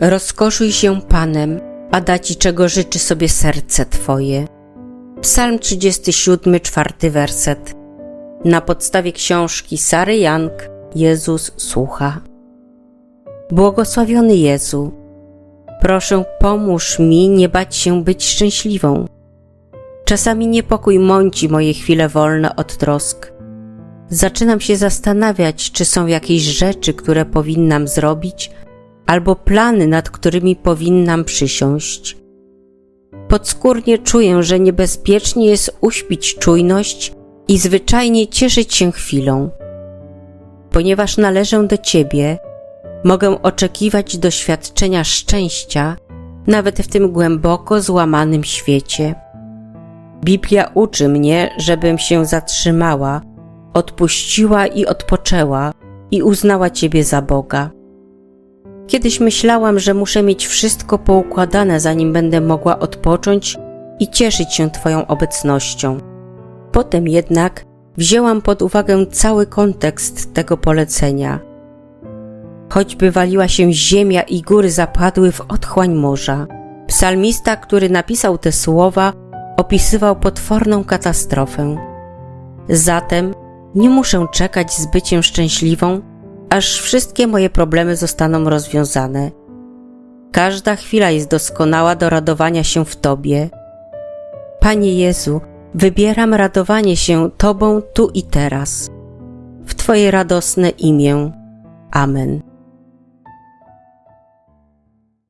Rozkoszuj się Panem, a da ci czego życzy sobie serce Twoje. Psalm 37, czwarty werset. Na podstawie książki Sary Young Jezus słucha. Błogosławiony Jezu, proszę pomóż mi nie bać się być szczęśliwą. Czasami niepokój mąci moje chwile wolne od trosk. Zaczynam się zastanawiać, czy są jakieś rzeczy, które powinnam zrobić, albo plany, nad którymi powinnam przysiąść. Podskórnie czuję, że niebezpiecznie jest uśpić czujność i zwyczajnie cieszyć się chwilą. Ponieważ należę do Ciebie, mogę oczekiwać doświadczenia szczęścia nawet w tym głęboko złamanym świecie. Biblia uczy mnie, żebym się zatrzymała, odpuściła i odpoczęła i uznała Ciebie za Boga. Kiedyś myślałam, że muszę mieć wszystko poukładane, zanim będę mogła odpocząć i cieszyć się Twoją obecnością. Potem jednak wzięłam pod uwagę cały kontekst tego polecenia. Choćby waliła się ziemia i góry zapadły w otchłań morza. Psalmista, który napisał te słowa, opisywał potworną katastrofę. Zatem nie muszę czekać z byciem szczęśliwą, aż wszystkie moje problemy zostaną rozwiązane. Każda chwila jest doskonała do radowania się w Tobie. Panie Jezu, wybieram radowanie się Tobą tu i teraz. W Twoje radosne imię. Amen.